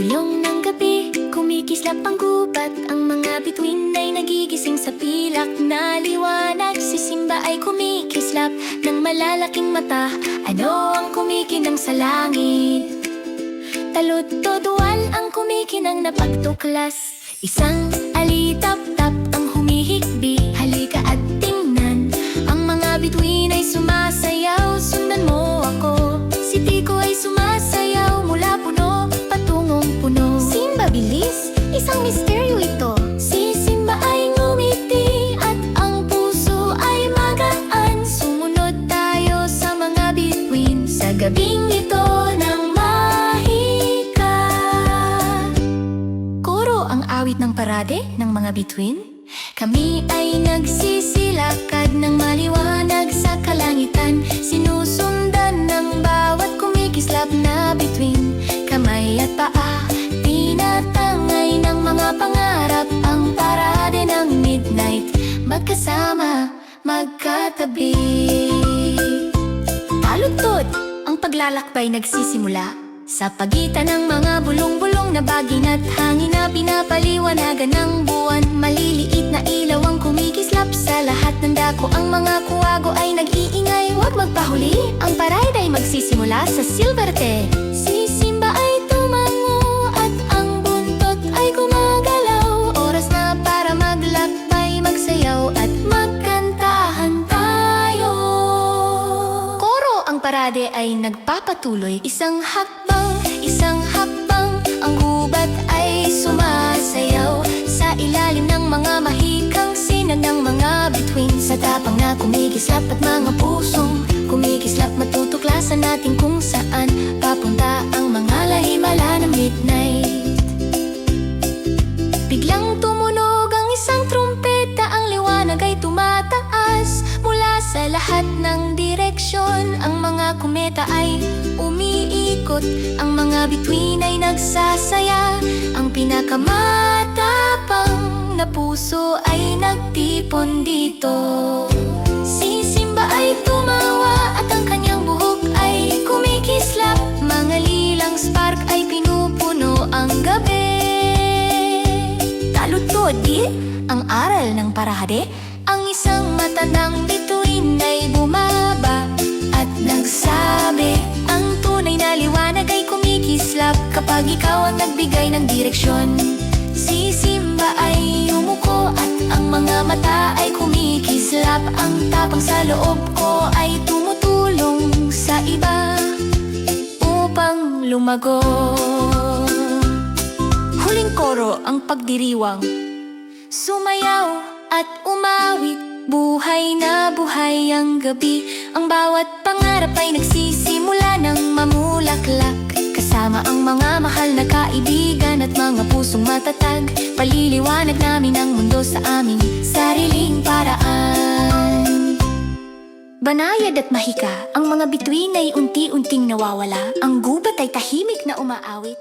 Bulong ng gabi, kumikislap ang gubat. Ang mga bituin ay nagigising sa pilak. Na liwanag Si Simba ay kumikislap ng malalaking mata. Ano ang kumikinang sa langit? Talod-todual ang kumikinang napagtuklas. Isang awit ng parade ng mga bituin. Kami ay nagsisilakad ng maliwanag sa kalangitan. Sinusundan ng bawat kumikislap na bituin. Kamay at paa, tinatangay ng mga pangarap Ang parade ng midnight. Magkasama, magkatabi paglalakbay nagsisimula. Sa pagitan ng mga bulong-bulong na bagin at hangin na pinapaliwanagan ng buwan Maliliit na ilaw ang kumikislap sa lahat ng dako. Ang mga kuwago ay nag-iingay, huwag magpahuli. Ang parade ay magsisimula sa Silverte parade ay nagpapatuloy. Isang hakbang, isang hakbang Ang gubat ay sumasayaw. Sa ilalim ng mga mahikang sinag ng mga bituin. Sa tapang na kumikislap at mga pusong Kumikislap matutuklasan natin kung saan Papunta ang mga lahimala ng midnight. Biglang tumunog ang isang trumpeta Ang liwanag ay tumataas Mula sa lahat ng direksyon. Ang mga kometa ay umiikot. Ang mga bituin ay nagsasaya. Ang pinakamatapang na puso ay nagtipon dito. Si Simba ay tumawa at ang kanyang buhok ay kumikislap. Mga lilang spark ay pinupuno ang gabi. Talutodi ang aral ng parahade? Ang isang matandang Kapag ikaw ang nagbigay ng direksyon Si Simba ay umuko At ang mga mata ay kumikislap. Ang tapang sa loob ko ay tumutulong sa iba Upang lumago. Huling koro ang pagdiriwang. Sumayaw at umawit Buhay na buhay ang gabi. Ang bawat pangarap ay mamulaklak Kasama ang mga mahal na kaibigan At mga pusong matatag. Paliliwanag namin ang mundo sa aming sariling paraan. Banayad at mahika, ang mga bituin ay unti-unting nawawala. Ang gubat ay tahimik na umaawit